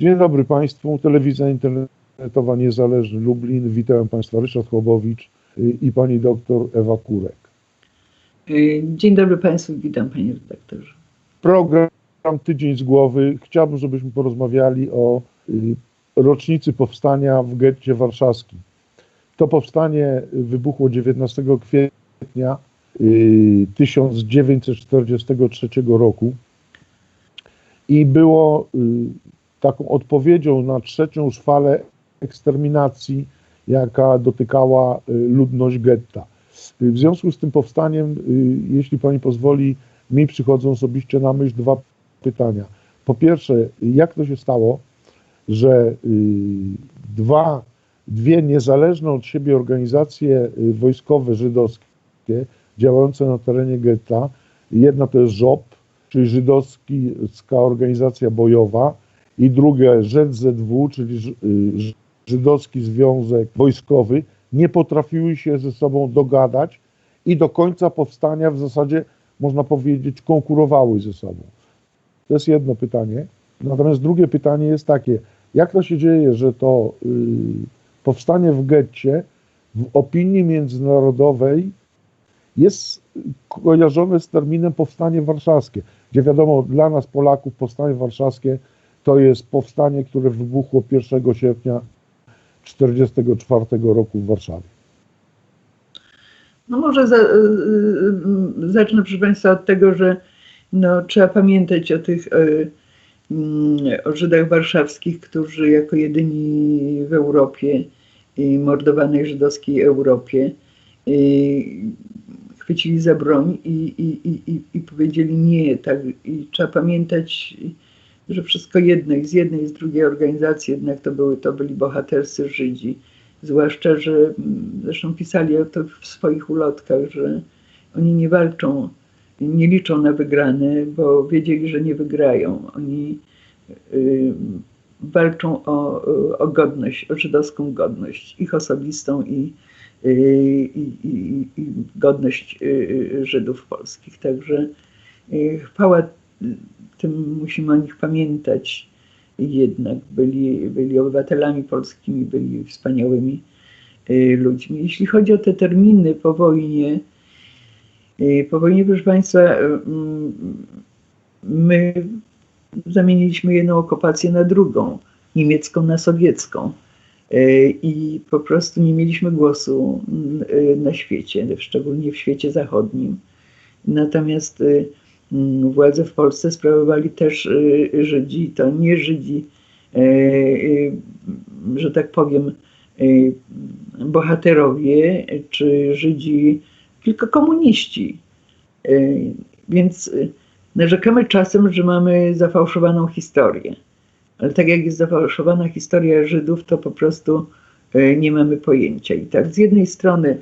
Dzień dobry Państwu, Telewizja Internetowa Niezależny Lublin. Witam Państwa Ryszard Chłobowicz y, i Pani doktor Ewa Kurek. Y, Dzień dobry Państwu, witam Panie redaktorze. Program Tydzień z Głowy. Chciałbym, żebyśmy porozmawiali o y, rocznicy powstania w getcie warszawskim. To powstanie wybuchło 19 kwietnia y, 1943 roku i było y, taką odpowiedzią na trzecią już falę eksterminacji, jaka dotykała y, ludność getta. Y, W związku z tym powstaniem, y, jeśli pani pozwoli, mi przychodzą osobiście na myśl dwa pytania. Po pierwsze, jak to się stało, że dwa, dwie niezależne od siebie organizacje wojskowe żydowskie działające na terenie getta, jedna to jest żop, czyli żydowska organizacja bojowa i drugie ZZW, czyli y, Żydowski Związek Wojskowy, nie potrafiły się ze sobą dogadać i do końca powstania w zasadzie, można powiedzieć, konkurowały ze sobą. To jest jedno pytanie. Natomiast drugie pytanie jest takie, jak to się dzieje, że to y, powstanie w getcie w opinii międzynarodowej jest kojarzone z terminem powstanie warszawskie, gdzie wiadomo, dla nas Polaków powstanie warszawskie to jest powstanie, które wybuchło 1 sierpnia 1944 roku w Warszawie. No może za, y, y, zacznę proszę Państwa od tego, że no, trzeba pamiętać o tych y, mm, o Żydach warszawskich, którzy jako jedyni w Europie, mordowanej żydowskiej Europie, y, chwycili za broń i, i, i, i powiedzieli nie. Tak, I trzeba pamiętać, że wszystko jedno i z jednej i z drugiej organizacji jednak to, były, to byli bohaterscy Żydzi. Zwłaszcza, że mm, zresztą pisali o to w swoich ulotkach, że oni nie walczą, nie liczą na wygrane, bo wiedzieli, że nie wygrają. Oni y, walczą o, o godność, o żydowską godność, ich osobistą i, y, i, i, i godność y, y, Żydów polskich. Także chwała tym musimy o nich pamiętać jednak byli, byli obywatelami polskimi, byli wspaniałymi y, ludźmi. Jeśli chodzi o te terminy po wojnie, y, po wojnie, proszę Państwa, mm, my zamieniliśmy jedną okupację na drugą, niemiecką na sowiecką. Y, I po prostu nie mieliśmy głosu na świecie, szczególnie w świecie zachodnim. Natomiast mm, władze w Polsce sprawowali też y, Żydzi, to nie Żydzi, y, y, że tak powiem, y, bohaterowie, czy Żydzi, tylko komuniści. Y, Więc narzekamy czasem, że mamy zafałszowaną historię. Ale tak jak jest zafałszowana historia Żydów, to po prostu y, nie mamy pojęcia. I tak z jednej strony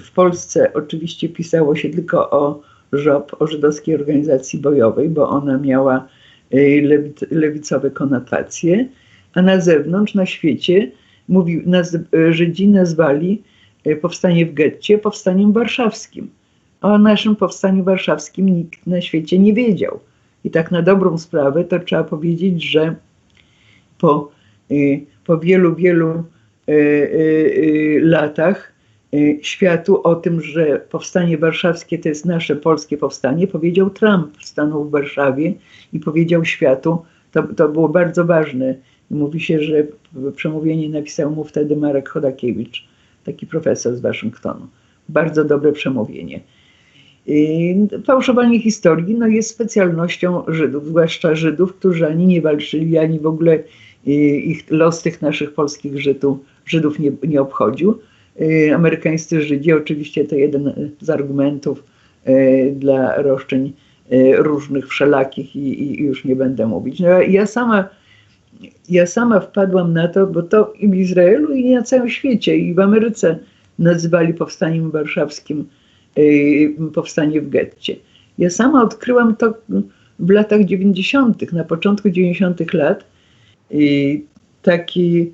w Polsce oczywiście pisało się tylko o żop, o żydowskiej organizacji bojowej, bo ona miała y, lewic- lewicowe konotacje, a na zewnątrz, na świecie, mówi, naz, y, Żydzi nazwali y, powstanie w getcie powstaniem warszawskim. O naszym powstaniu warszawskim nikt na świecie nie wiedział. I tak na dobrą sprawę to trzeba powiedzieć, że po, y, po wielu, wielu latach światu o tym, że powstanie warszawskie to jest nasze polskie powstanie, powiedział Trump. Stanął w Warszawie i powiedział światu, to, to było bardzo ważne. Mówi się, że przemówienie napisał mu wtedy Marek Chodakiewicz, taki profesor z Waszyngtonu. Bardzo dobre przemówienie. I Fałszowanie historii no, jest specjalnością Żydów, zwłaszcza Żydów, którzy ani nie walczyli, ani w ogóle y, ich los tych naszych polskich Żydów, Żydów nie, nie obchodził. Y, Amerykańscy Żydzi, oczywiście to jeden z argumentów y, dla roszczeń y, różnych, wszelakich i, i już nie będę mówić. No, ja sama ja sama wpadłam na to, bo to i w Izraelu, i na całym świecie, i w Ameryce nazywali powstaniem warszawskim powstanie w getcie. Ja sama odkryłam to w latach 90., na początku 90. lat. Taki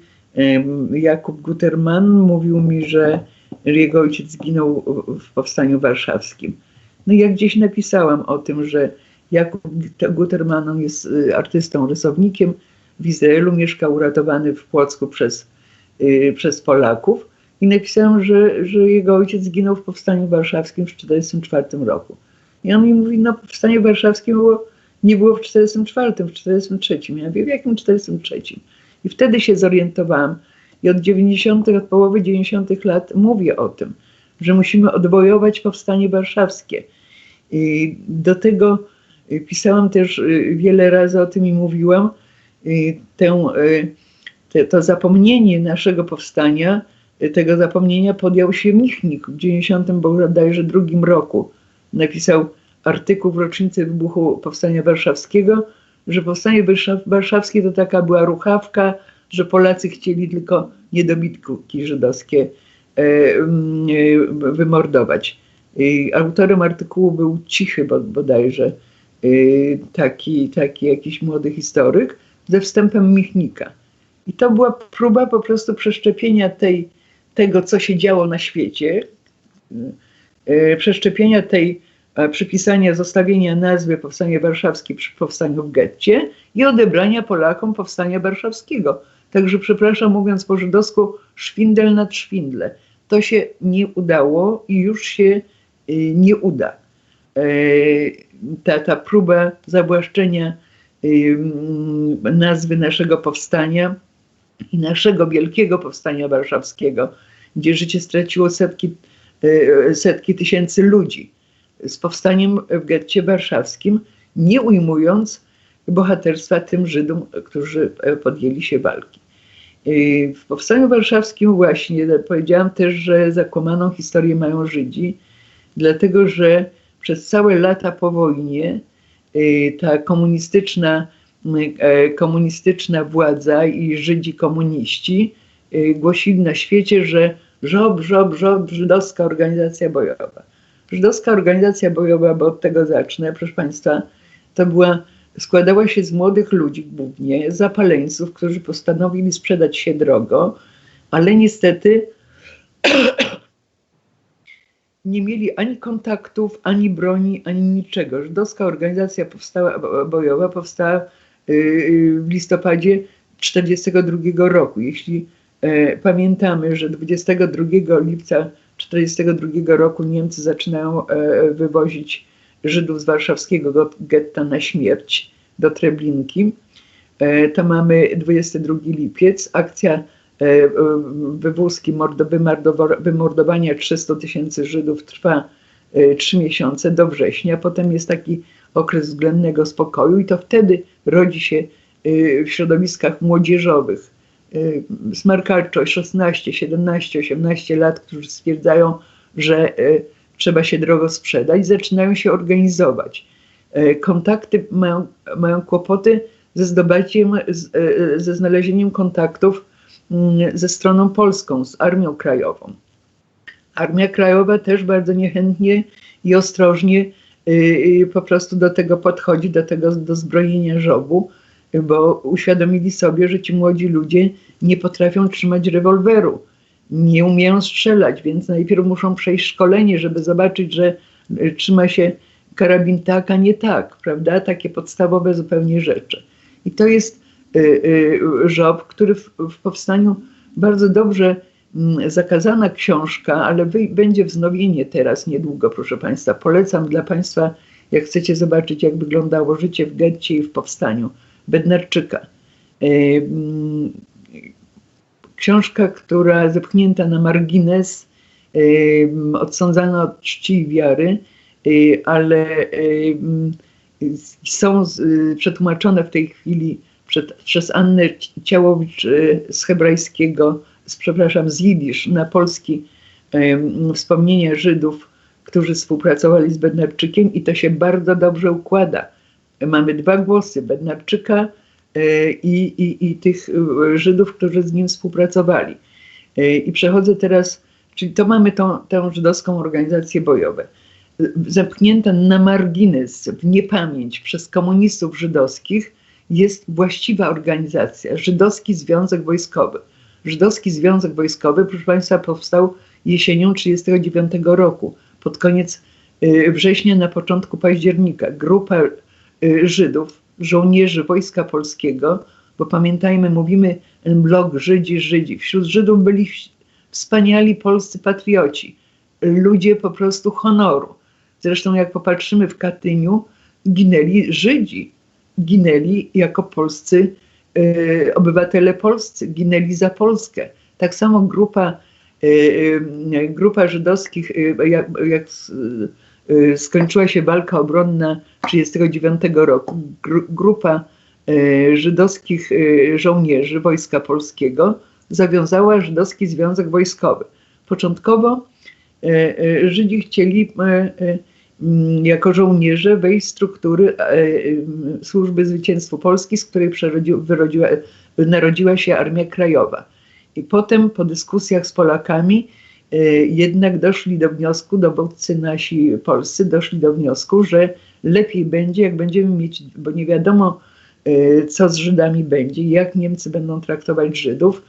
Jakub Guterman mówił mi, że jego ojciec zginął w powstaniu warszawskim. No ja gdzieś napisałam o tym, że Jakub Guterman jest y, artystą, rysownikiem, w Izraelu, mieszkał uratowany w Płocku przez, y, przez Polaków i napisałam, że, że jego ojciec zginął w Powstaniu Warszawskim w 1944 roku. I on mi mówi, no powstanie warszawskie było, nie było w 1944, w 1943. Ja mówię, w jakim 1943? I wtedy się zorientowałam i od 90., od połowy 90. lat mówię o tym, że musimy odwojować powstanie warszawskie. I do tego y, pisałam też y, wiele razy o tym i mówiłam, y, tę, te, to zapomnienie naszego powstania, tego zapomnienia podjął się Michnik w 90 bodajże drugim roku. Napisał artykuł w rocznicy wybuchu Powstania Warszawskiego, że Powstanie Warszawskie to taka była ruchawka, że Polacy chcieli tylko niedobitki żydowskie e, e, wymordować. Autorem artykułu był Cichy bodajże, e, taki, taki jakiś młody historyk, ze wstępem Michnika. I to była próba po prostu przeszczepienia tej, tego, co się działo na świecie, przeszczepienia tej, przypisania, zostawienia nazwy Powstanie Warszawskie przy powstaniu w getcie i odebrania Polakom Powstania Warszawskiego. Także przepraszam, mówiąc po żydowsku, szwindel nad szwindle. To się nie udało i już się y, nie uda. E, ta, ta próba zawłaszczenia y, nazwy naszego powstania i naszego wielkiego powstania warszawskiego, gdzie życie straciło setki, y, setki tysięcy ludzi, z powstaniem w getcie warszawskim, nie ujmując bohaterstwa tym Żydom, którzy e, podjęli się walki. W Powstaniu Warszawskim właśnie powiedziałam też, że zakłamaną historię mają Żydzi, dlatego że przez całe lata po wojnie y, ta komunistyczna, e, komunistyczna władza i Żydzi komuniści głosili na świecie, że żob, żob, żob, żydowska organizacja bojowa. Żydowska organizacja bojowa, bo od tego zacznę, proszę Państwa, to była składała się z młodych ludzi głównie, zapaleńców, którzy postanowili sprzedać się drogo, ale niestety nie mieli ani kontaktów, ani broni, ani niczego. Żydowska organizacja powstała, bojowa powstała y, y, w listopadzie 1942 roku. Jeśli e, pamiętamy, że 22 lipca 1942 roku Niemcy zaczynają e, wywozić Żydów z warszawskiego getta na śmierć do Treblinki. E, to mamy 22 lipiec, akcja e, wywózki, wymordowania 300 tysięcy Żydów trwa 3 e, miesiące do września, potem jest taki okres względnego spokoju i to wtedy rodzi się w środowiskach młodzieżowych smarkaczo 16, 17, 18 lat, którzy stwierdzają, że trzeba się drogo sprzedać, zaczynają się organizować. E, kontakty mają, mają kłopoty ze e, ze znalezieniem kontaktów mm, ze stroną polską, z Armią Krajową. Armia Krajowa też bardzo niechętnie i ostrożnie po prostu do tego podchodzi, do tego do zbrojenia żobu, bo uświadomili sobie, że ci młodzi ludzie nie potrafią trzymać rewolweru nie umieją strzelać, więc najpierw muszą przejść szkolenie, żeby zobaczyć, że y, trzyma się karabin tak, a nie tak, prawda? Takie podstawowe zupełnie rzeczy. I to jest y, y, Żob, który w, w powstaniu bardzo dobrze mm, zakazana książka, ale wy, będzie wznowienie teraz niedługo, proszę Państwa. Polecam dla Państwa, jak chcecie zobaczyć, jak wyglądało życie w getcie i w powstaniu Bednarczyka. Mm, książka, która zepchnięta na margines, odsądzana od czci i wiary, y, ale są przetłumaczone w tej chwili przed, przez Annę Ciałowicz y, z hebrajskiego, z, przepraszam, z jidysz na polski wspomnienia Żydów, którzy współpracowali z Bednarczykiem i to się bardzo dobrze układa. Mamy dwa głosy, Bednarczyka i, i, i tych e, Żydów, którzy z nim współpracowali. E, I przechodzę teraz, czyli to mamy tą, tę żydowską organizację bojową. Zepchnięta na margines, w niepamięć przez komunistów żydowskich jest właściwa organizacja, Żydowski Związek Wojskowy. Żydowski Związek Wojskowy, proszę Państwa, powstał jesienią 1939 roku, pod koniec września, na początku października. Grupa Żydów żołnierzy Wojska Polskiego bo pamiętajmy, mówimy blok Żydzi, Żydzi. Wśród Żydów byli wspaniali polscy patrioci, ludzie po prostu honoru. Zresztą jak popatrzymy w Katyniu, ginęli Żydzi, ginęli jako polscy y, obywatele polscy, ginęli za Polskę. Tak samo grupa, y, y, grupa żydowskich, jak, jak skończyła się walka obronna 1939 roku, gru, grupa żydowskich żołnierzy Wojska Polskiego zawiązała Żydowski Związek Wojskowy. Początkowo Żydzi chcieli jako żołnierze wejść w struktury Służby Zwycięstwu Polski, z której wyrodziła, narodziła się Armia Krajowa. I potem po dyskusjach z Polakami jednak doszli do wniosku, dowódcy nasi polscy doszli do wniosku, że lepiej będzie, jak będziemy mieć, bo nie wiadomo, co z Żydami będzie, jak Niemcy będą traktować Żydów,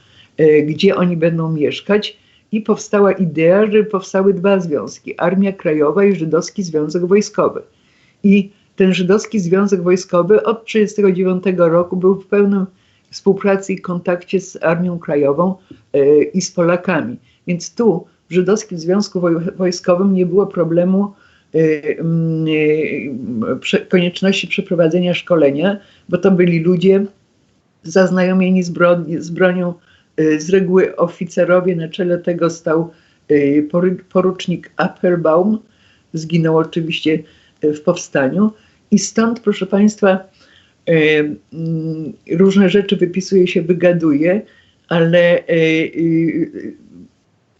gdzie oni będą mieszkać i powstała idea, że powstały dwa związki: Armia Krajowa i Żydowski Związek Wojskowy. I ten Żydowski Związek Wojskowy od 1939 roku był w pełnym współpracy i kontakcie z Armią Krajową e, i z Polakami. Więc tu w Żydowskim Związku Wojskowym nie było problemu e, e, konieczności przeprowadzenia szkolenia, bo to byli ludzie zaznajomieni z, z bronią Y, z reguły oficerowie, na czele tego stał y, porucznik Appelbaum, zginął oczywiście y, w powstaniu. I stąd, proszę Państwa, mm, różne rzeczy wypisuje się, wygaduje, ale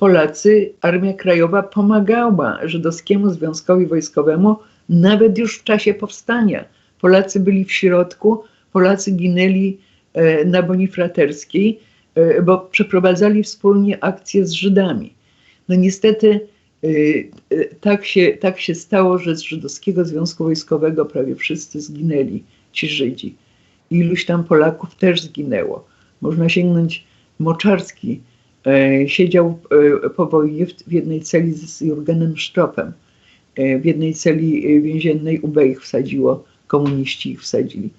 Polacy, Armia Krajowa pomagała żydowskiemu związkowi wojskowemu nawet już w czasie powstania. Polacy byli w środku, Polacy ginęli na Bonifraterskiej E, bo przeprowadzali wspólnie akcje z Żydami. No niestety e, e, tak się, tak się stało, że z Żydowskiego Związku Wojskowego prawie wszyscy zginęli, ci Żydzi. Iluś tam Polaków też zginęło. Można sięgnąć, Moczarski siedział po wojnie w jednej celi z Jurgenem Sztropem. W jednej celi więziennej UB ich wsadziło, komuniści ich wsadzili.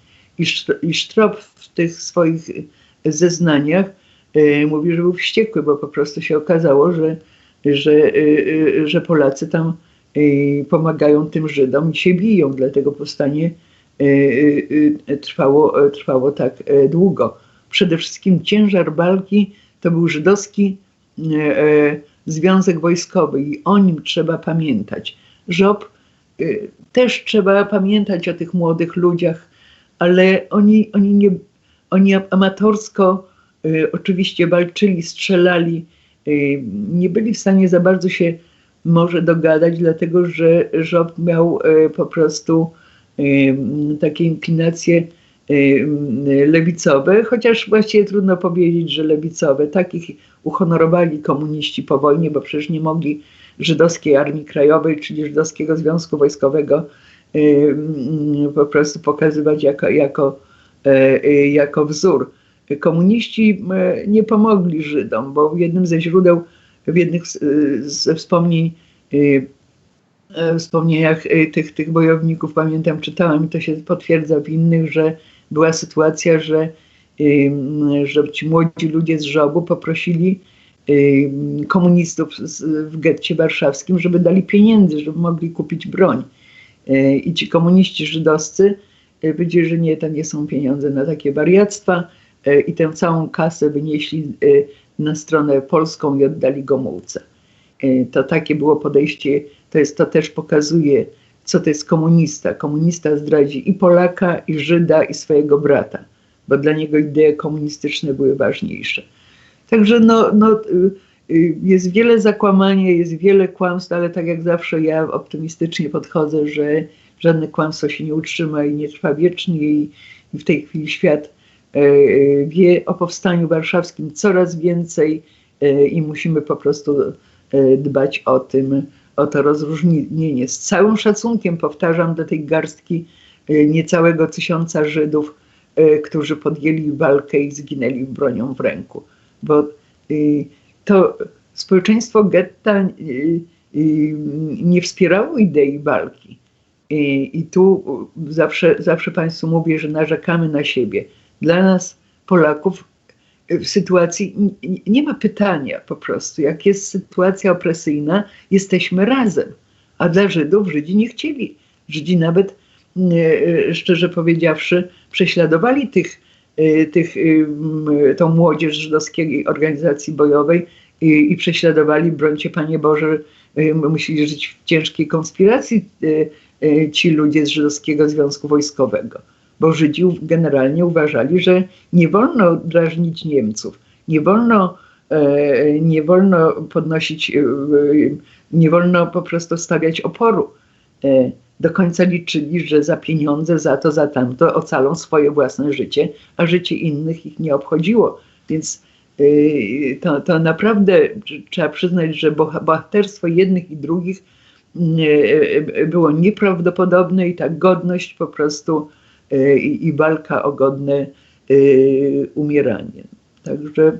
I Sztrop w tych swoich zeznaniach mówi, że był wściekły, bo po prostu się okazało, że, że, że Polacy tam pomagają tym Żydom i się biją, dlatego powstanie trwało, trwało tak długo. Przede wszystkim ciężar walki to był żydowski związek wojskowy i o nim trzeba pamiętać. Żob też trzeba pamiętać o tych młodych ludziach, ale oni, oni, nie, oni amatorsko oczywiście walczyli, strzelali, nie byli w stanie za bardzo się może dogadać, dlatego że Żob miał po prostu takie inklinacje lewicowe, chociaż właściwie trudno powiedzieć, że lewicowe. Takich uhonorowali komuniści po wojnie, bo przecież nie mogli żydowskiej Armii Krajowej, czyli żydowskiego Związku Wojskowego po prostu pokazywać jako, jako, jako wzór komuniści e, nie pomogli Żydom, bo w jednym ze źródeł, w jednych ze wspomnień, e, e, wspomnieniach tych, tych bojowników, pamiętam, czytałam i to się potwierdza w innych, że była sytuacja, że, że ci młodzi ludzie z Żobu poprosili komunistów w getcie warszawskim, żeby dali pieniędzy, żeby mogli kupić broń. I ci komuniści żydowscy powiedzieli, że nie, to nie są pieniądze na takie wariactwa, E, i tę całą kasę wynieśli e, na stronę polską i oddali Gomułce. E, to takie było podejście, to, jest, to też pokazuje, co to jest komunista. Komunista zdradzi i Polaka, i Żyda, i swojego brata, bo dla niego idee komunistyczne były ważniejsze. Także no, no, jest wiele zakłamania, jest wiele kłamstw, ale tak jak zawsze ja optymistycznie podchodzę, że żadne kłamstwo się nie utrzyma i nie trwa wiecznie i w tej chwili świat E, e, wie o powstaniu warszawskim coraz więcej e, i musimy po prostu dbać o tym, o to rozróżnienie. Z całym szacunkiem powtarzam do tej garstki niecałego tysiąca Żydów, którzy podjęli walkę i zginęli bronią w ręku. Bo to społeczeństwo getta nie wspierało idei walki. I tu zawsze, zawsze Państwu mówię, że narzekamy na siebie. Dla nas Polaków w sytuacji, nie ma pytania po prostu, jak jest sytuacja opresyjna, jesteśmy razem. A dla Żydów Żydzi nie chcieli. Żydzi nawet, e, szczerze powiedziawszy, prześladowali tych, e, tych, e, tą młodzież żydowskiej organizacji bojowej i, i prześladowali, brońcie Panie Boże, musieli żyć w ciężkiej konspiracji ci ludzie z Żydowskiego Związku Wojskowego. Bo Żydzi generalnie uważali, że nie wolno drażnić Niemców, nie wolno, e, nie wolno podnosić, e, nie wolno po prostu stawiać oporu. E, Do końca liczyli, że za pieniądze, za to, za tamto ocalą swoje własne życie, a życie innych ich nie obchodziło. Więc to, to naprawdę trzeba przyznać, że boha- bohaterstwo jednych i drugich y, było nieprawdopodobne i ta godność po prostu i i walka o godne y, umieranie. Także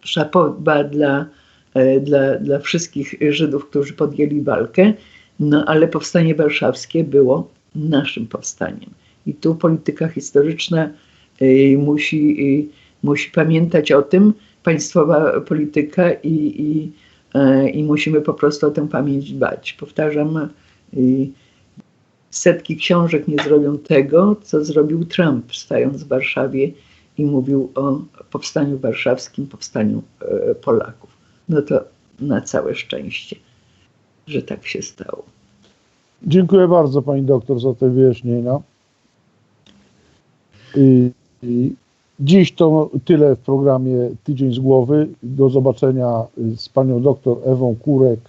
szapoba dla, e, dla, dla wszystkich Żydów, którzy podjęli walkę, no ale powstanie warszawskie było naszym powstaniem. I tu polityka historyczna y, musi, y, musi pamiętać o tym, państwowa polityka i, i, i musimy po prostu o tę pamięć dbać. Powtarzam, y, setki książek nie zrobią tego, co zrobił Trump, stając w Warszawie i mówił o powstaniu warszawskim, powstaniu e, Polaków. No to na całe szczęście, że tak się stało. Dziękuję bardzo pani doktor za te wyjaśnienia. I, i dziś to tyle w programie Tydzień z głowy. Do zobaczenia z panią doktor Ewą Kurek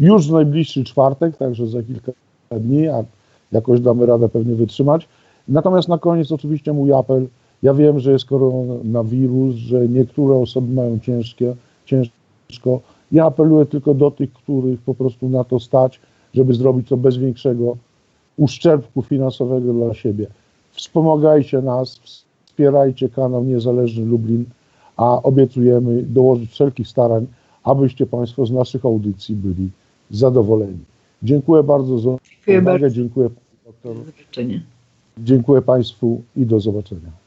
już w najbliższy czwartek, także za kilka dni, a jakoś damy radę pewnie wytrzymać. Natomiast na koniec oczywiście mój apel. Ja wiem, że jest koronawirus, że niektóre osoby mają ciężkie, ciężko. Ja apeluję tylko do tych, których po prostu na to stać, żeby zrobić to bez większego uszczerbku finansowego dla siebie. Wspomagajcie nas, wspierajcie kanał Niezależny Lublin, a obiecujemy dołożyć wszelkich starań, abyście Państwo z naszych audycji byli zadowoleni. Dziękuję bardzo za uwagę, dziękuję Do zobaczenia. dziękuję Państwu i do zobaczenia.